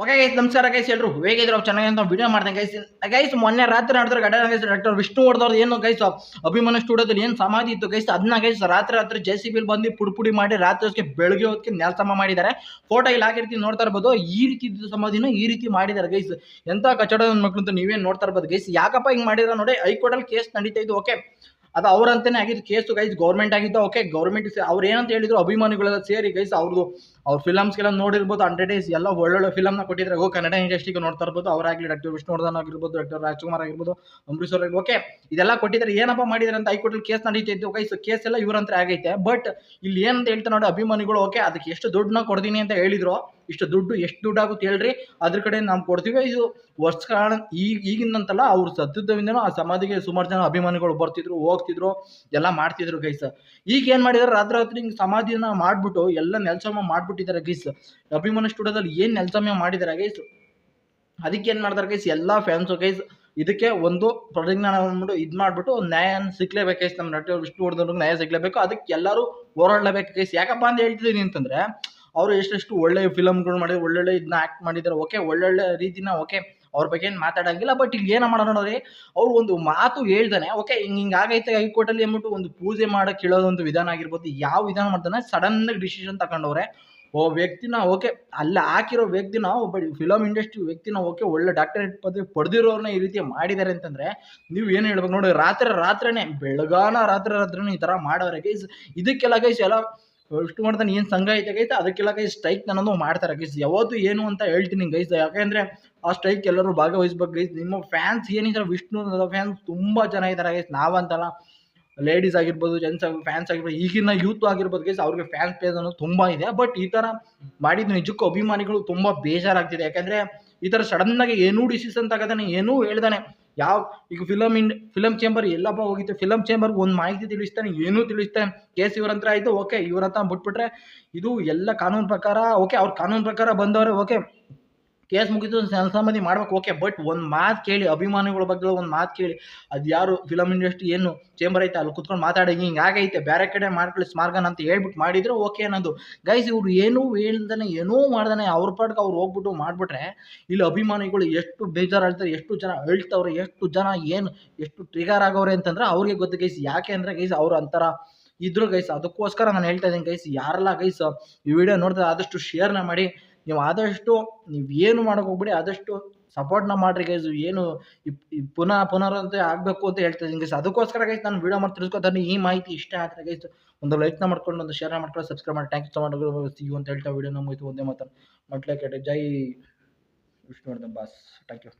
Okay guys ನಮಸ್ಕಾರ guys ಎಲ್ಲರೂ ಹೇಗಿದ್ರು ಚೆನ್ನಾಗಿ ಅಂತ ವಿಡಿಯೋ ಮಾಡ್ದೆ ಗೈಸ್ ಗೈಸ್ ಮೊನ್ನೆ ರಾತ್ರಿ ನಡೆದ್ರೆ ಗಡ ಗೈಸ್ ಡಾಕ್ಟರ್ ವಿಷ್ಣು ಹೊಡೆದವ್ರು ಏನು ಗೈಸ್ ಅಭಿಮಾನ ಸ್ಟುಡಿಯೋದಲ್ಲಿ ಏನು ಸಮಾಧಿ ಇತ್ತು ಗೈಸ್ ಅದನ್ನ ಗೈಸ್ ರಾತ್ರಿ ರಾತ್ರಿ ಜೆ ಸಿ ಬಿಲ್ ಬಂದು ಪುಡಿಪುಡಿ ಪುಡಿ ಮಾಡಿ ರಾತ್ರಿ ಹೊತ್ತಿಗೆ ಬೆಳಗ್ಗೆ ಹೊತ್ತಿಗೆ ನೆಲಸಮ ಮಾಡಿದ್ದಾರೆ. ಫೋಟೋ ಇಲ್ಲಿ ಹಾಕಿರ್ತೀನಿ, ನೋಡ್ತಾ ಇರ್ಬೋದು. ಈ ರೀತಿ ಇದ್ದ ಸಮಾಧಿನ ಈ ರೀತಿ ಮಾಡಿದ್ದಾರೆ ಗೈಸ್ ಎಂತ ಕಚಡ ಮಕ್ಕಳು ಅಂತ ನೀವೇನು ನೋಡ್ತಾ ಇರ್ಬೋದು ಗೈಸ್ ಯಾಕಪ್ಪ ಹಿಂಗೆ ಮಾಡಿದ್ರೆ ನೋಡಿ, ಹೈಕೋರ್ಟಲ್ಲಿ ಕೇಸ್ ನಡೀತಾ ಇದ್ದು ಓಕೆ ಅದು ಅವ್ರಂತಾನೆ ಆಗಿದ್ದು ಕೇಸು ಗೈಸ್ ಗೌರ್ಮೆಂಟ್ ಆಗಿದ್ದು ಓಕೆ ಗೌರ್ಮೆಂಟ್ ಅವ್ರು ಏನಂತ ಹೇಳಿದ್ರು ಅಭಿಮಾನಿಗಳೆಲ್ಲ ಸೇರಿ ಗೈಸ್ ಅವ್ರದ್ದು ಅವ್ರ ಫಿಲಮ್ಸ್ಗೆಲ್ಲ ನೋಡಿರ್ಬೋದು ಹಂಡ್ರೆಡ್ ಡೇಸ್ ಎಲ್ಲ ಒಳ್ಳೊಳ್ಳೆ ಫಿಲಮ್ನ ಕೊಟ್ಟಿದ್ರೆ, ಓ ಕನ್ನಡ ಇಂಡಸ್ಟ್ರಿಗೆ ನೋಡ್ತಾ ಇರ್ಬೋದು, ಅವರಾಗಲಿ ಡಾಕ್ಟರ್ ವಿಷ್ಣುವರ್ಧನ್ ಆಗಿರ್ಬೋದು ಡಾಕ್ಟರ್ ರಾಜ್ಕುಮಾರ್ ಆಗಿರ್ಬೋದು ಅಂಬರೀಶ್ ಅವ್ರಿಗೆ ಓಕೆ ಇದೆಲ್ಲ ಕೊಟ್ಟಿದ್ರೆ ಏನಪ್ಪ ಮಾಡಿದ್ರೆ ಅಂತ ಹೈಕೋರ್ಟಲ್ಲಿ ಕೇಸ್ ನಡೀತೈತೆ ಗೈಸ್ ಕೇಸ್ ಎಲ್ಲ ಇವ್ರಂತ್ರ ಆಗೈತೆ ಬಟ್ ಇಲ್ಲಿ ಏನಂತ ಹೇಳ್ತಾರೆ ನೋಡಿ ಅಭಿಮಾನಿಗಳು ಓಕೆ ಅದಕ್ಕೆ ಎಷ್ಟು ದುಡ್ಡನ್ನ ಕೊಡ್ತೀನಿ ಅಂತ ಹೇಳಿದ್ರು ಇಷ್ಟು ದುಡ್ಡು, ಎಷ್ಟು ದುಡ್ಡು ಆಗುತ್ತೆ ಹೇಳ್ರಿ? ಅದ್ರ ಕಡೆ ನಾವು ಕೊಡ್ತೀವಿ. ಇದು ವರ್ಷ ಕಾರಣ ಈಗ ಈಗಿನಂತಲ್ಲ ಅವ್ರು ಸದ್ಯದಿಂದನೂ ಆ ಸಮಾಧಿಗೆ ಸುಮಾರು ಜನ ಅಭಿಮಾನಿಗಳು ಬರ್ತಿದ್ರು, ಹೋಗ್ತಿದ್ರು, ಎಲ್ಲ ಮಾಡ್ತಿದ್ರು ಗೈಸ್. ಈಗ ಏನು ಮಾಡಿದಾರೆ? ರಾತ್ರಿ ಹಿಂಗೆ ಸಮಾಧಿನ ಮಾಡಿಬಿಟ್ಟು ಎಲ್ಲ ನೆಲಸಮ ಮಾಡಿಬಿಟ್ಟಿದ್ದಾರೆ ಗೈಸ್. ಅಭಿಮಾನ ಸ್ಟುಡಿಯೋದಲ್ಲಿ ಏನು ನೆಲ್ಸಮ ಮಾಡಿದ್ದಾರೆ ಗೈಸ್? ಅದಕ್ಕೆ ಏನು ಮಾಡ್ತಾರೆ ಗೈಸ್? ಎಲ್ಲ ಫ್ಯಾನ್ಸು ಗೈಸ್, ಇದಕ್ಕೆ ಒಂದು ಪ್ರತಿಜ್ಞಾನ ಅಂದ್ಬಿಟ್ಟು ಇದು ಮಾಡಿಬಿಟ್ಟು ನ್ಯಾಯ ಸಿಗ್ಲೇಬೇಕು ಗೈಸ್. ನಮ್ಮ ನಟ ವಿಷ್ಣುವರ್ಧನ್ಗೆ ನ್ಯಾಯ ಸಿಗ್ಲೇಬೇಕು ಅದಕ್ಕೆ ಎಲ್ಲರೂ ಹೋರಾಡಲೇಬೇಕು ಗೈಸ್. ಯಾಕಪ್ಪ ಅಂತ ಹೇಳ್ತಿದ್ದೀನಿ ಅಂತಂದರೆ ಅವರು ಎಷ್ಟೆಷ್ಟು ಒಳ್ಳೆ ಫಿಲಮ್ಗಳು ಮಾಡಿದ್ರು ಒಳ್ಳೊಳ್ಳೆ ಇದನ್ನ ಆ್ಯಕ್ಟ್ ಮಾಡಿದ್ದಾರೆ ಓಕೆ ಒಳ್ಳೊಳ್ಳೆ ರೀತಿನ ಓಕೆ ಅವ್ರ ಬಗ್ಗೆ ಏನು ಮಾತಾಡೋಂಗಿಲ್ಲ ಬಟ್ ಇಲ್ಲಿ ಏನು ಮಾಡೋಣ ರೀ ಅವ್ರು ಒಂದು ಮಾತು ಹೇಳ್ದಾನೆ ಓಕೆ ಹಿಂಗೆ ಹಿಂಗೆ ಆಗೈತೆ ಹೈಕೋರ್ಟಲ್ಲಿ ಅಂದ್ಬಿಟ್ಟು ಒಂದು ಪೂಜೆ ಮಾಡಕ್ಕೆ ಕೇಳೋದೊಂದು ವಿಧಾನ ಆಗಿರ್ಬೋದು, ಯಾವ ವಿಧಾನ ಮಾಡ್ತಾನೆ ಸಡನ್ನಾಗಿ ಡಿಸಿಷನ್ ತಗೊಂಡವ್ರೆ ಓ ವ್ಯಕ್ತಿನ ಓಕೆ ಅಲ್ಲಿ ಹಾಕಿರೋ ವ್ಯಕ್ತಿನ ಒಬ್ಬ ಫಿಲಮ್ ಇಂಡಸ್ಟ್ರಿ ವ್ಯಕ್ತಿನ ಓಕೆ ಒಳ್ಳೆ ಡಾಕ್ಟರೇಟ್ ಪದವಿ ಪಡೆದಿರೋರ್ನ ಈ ರೀತಿ ಮಾಡಿದ್ದಾರೆ ಅಂತಂದರೆ, ನೀವು ಏನು ಹೇಳ್ಬೇಕು ನೋಡಿ ರಾತ್ರಿ ರಾತ್ರಿನೇ, ಬೆಳಗಾನ ರಾತ್ರಿ ರಾತ್ರಿನೇ ಈ ಥರ ಮಾಡೋರೆ ಗೈಸ್ ಇದಕ್ಕೆಲ್ಲ ಗೈಸ್ ಎಲ್ಲ ಇಷ್ಟು ಮಾಡ್ತಾನೆ ಏನು ಸಂಘ ಐತೆ ಗೈತೆ ಅದಕ್ಕೆಲ್ಲ ಗೈಸ್ ಸ್ಟ್ರೈಕ್ ನನ್ನದು ಮಾಡ್ತಾರೆ ಗೈಸ್. ಯಾವತ್ತು ಏನು ಅಂತ ಹೇಳ್ತೀನಿ ಗೈಸ್. ಯಾಕೆಂದರೆ ಆ ಸ್ಟ್ರೈಕ್ ಎಲ್ಲರೂ ಭಾಗವಹಿಸ್ಬೇಕು ಗೈಸ್. ನಿಮ್ಮ ಫ್ಯಾನ್ಸ್ ಏನಿದ್ದಾರೆ ವಿಷ್ಣು ಫ್ಯಾನ್ಸ್ ತುಂಬ ಜನ ಇದ್ದಾರೆ ಗೈಸ್. ನಾವಂತಲ್ಲ ಲೇಡೀಸ್ ಆಗಿರ್ಬೋದು ಜೆಂಟ್ಸ್ ಫ್ಯಾನ್ಸ್ ಆಗಿರ್ಬೋದು, ಈಗಿನ ಯೂತ್ ಆಗಿರ್ಬೋದು ಗೈಸ್. ಅವ್ರಿಗೆ ಫ್ಯಾನ್ಸ್ ಪೇಜ್ ಅನ್ನೋದು ತುಂಬ ಇದೆ. ಬಟ್ ಈ ಥರ ಮಾಡಿದ್ದು ನಿಜಕ್ಕೂ ಅಭಿಮಾನಿಗಳು ತುಂಬ ಬೇಜಾರಾಗ್ತಿದೆ. ಯಾಕೆಂದರೆ ಈ ಥರ ಸಡನ್ನಾಗಿ ಏನೂ ಡಿಸಿಷನ್ ತಗೋದಾನೆ ಏನೂ ಹೇಳ್ದಾನೆ ಯಾವ, ಈಗ ಫಿಲಮ್ ಇಂಡ್ ಫಿಲಮ್ ಚೇಂಬರ್ ಎಲ್ಲಪ್ಪ ಹೋಗಿತ್ತು. ಫಿಲಮ್ ಚೇಂಬರ್ಗೆ ಒಂದು ಮಾಹಿತಿ ತಿಳಿಸ್ತಾನೆ, ಏನೂ ತಿಳಿಸ್ತಾನೆ. ಕೇಸ್ ಇವ್ರ ಹತ್ರ ಆಯಿತು ಓಕೆ ಇವ್ರ ಹತ್ರ ಬಿಟ್ಬಿಟ್ರೆ ಇದು ಎಲ್ಲ ಕಾನೂನು ಪ್ರಕಾರ ಓಕೆ ಅವ್ರ ಕಾನೂನು ಪ್ರಕಾರ ಬಂದವರೇ ಓಕೆ ಕೇಸ್ ಮುಗಿದು ಮಾಡಿ ಮಾಡ್ಬೇಕು ಓಕೆ ಬಟ್ ಒಂದು ಮಾತು ಕೇಳಿ, ಅಭಿಮಾನಿಗಳ ಬಗ್ಗೆ ಒಂದು ಮಾತು ಕೇಳಿ, ಅದು ಯಾರು ಫಿಲಮ್ ಇಂಡಸ್ಟ್ರಿ ಏನು ಚೇಂಬರ್ ಐತೆ, ಅಲ್ಲಿ ಕುತ್ಕೊಂಡು ಮಾತಾಡಿ, ಹಿಂಗೆ ಆಗೈತೆ ಬೇರೆ ಕಡೆ ಮಾಡ್ಕೊಳ್ಳಿ ಸ್ಮಾರ್ಗನ್ ಅಂತ ಹೇಳ್ಬಿಟ್ಟು ಮಾಡಿದ್ರೆ ಓಕೆ ಅನ್ನೋದು. ಗೈಸ್ ಇವ್ರು ಏನೂ ಹೇಳ್ದಾನೆ, ಏನೂ ಮಾಡ್ದಾನೆ, ಅವ್ರ ಪಾಡ್ಗೆ ಅವ್ರು ಹೋಗ್ಬಿಟ್ಟು ಮಾಡಿಬಿಟ್ರೆ, ಇಲ್ಲಿ ಅಭಿಮಾನಿಗಳು ಎಷ್ಟು ಬೇಜಾರು ಹೇಳ್ತಾರೆ ಎಷ್ಟು ಜನ ಹೇಳ್ತವ್ರೆ ಎಷ್ಟು ಜನ ಏನು, ಎಷ್ಟು ಟ್ರಿಗರ್ ಆಗೋರೆ ಅಂತಂದ್ರೆ ಅವ್ರಿಗೆ ಗೊತ್ತು ಗೈಸ್ ಯಾಕೆ ಅಂದರೆ ಗೈಸ್ ಅವ್ರು ಅಂತಾರ ಇದ್ರು ಗೈಸ್ ಅದಕ್ಕೋಸ್ಕರ ನಾನು ಹೇಳ್ತಾ ಇದ್ದೀನಿ ಗೈಸ್ ಯಾರೆಲ್ಲ ಗೈಸ್ ಈ ವಿಡಿಯೋ ನೋಡ್ತಾರೆ ಆದಷ್ಟು ಶೇರ್ನ ಮಾಡಿ ನೀವು ಆದಷ್ಟು ನೀವು ಏನು ಮಾಡೋಕೆ ಹೋಗ್ಬಿಡಿ, ಆದಷ್ಟು ಸಪೋರ್ಟ್ನ ಮಾಡಿರಿ ಗೈಸ್ ಏನು ಪುನಃ ಪುನರಂತೆ ಆಗಬೇಕು ಅಂತ ಹೇಳ್ತಾ ಇದ್ದೀನಿ ಗೈಸ್ ಅದಕ್ಕೋಸ್ಕರ ಗೈಸ್ ನಾನು ವಿಡಿಯೋ ಮಾಡಿ ತಿಳ್ಕೊತಾನೆ ಈ ಮಾಹಿತಿ ಇಷ್ಟ ಆದರೆ ಗೈಸ್ ಒಂದು ಲೈಕ್ನ ಮಾಡ್ಕೊಂಡು, ಒಂದು ಶೇರ್ನ ಮಾಡ್ಕೊಂಡು ಸಬ್ಸ್ಕ್ರೈಬ್ ಮಾಡಿ. ಥ್ಯಾಂಕ್ಸ್ ಸಿ ಸಿಗು ಅಂತ ಹೇಳ್ತಾ ವಿಡಿಯೋ ನಮ್ಗೆ ಒಂದೇ ಮಾತಾಡಿ ಮಟ್ಲೆ ಕೆಟ್ಟೆ ಜೈ ವಿಷ್ಣುವರ್ಧನ್ ಬಾಸ್. Thank you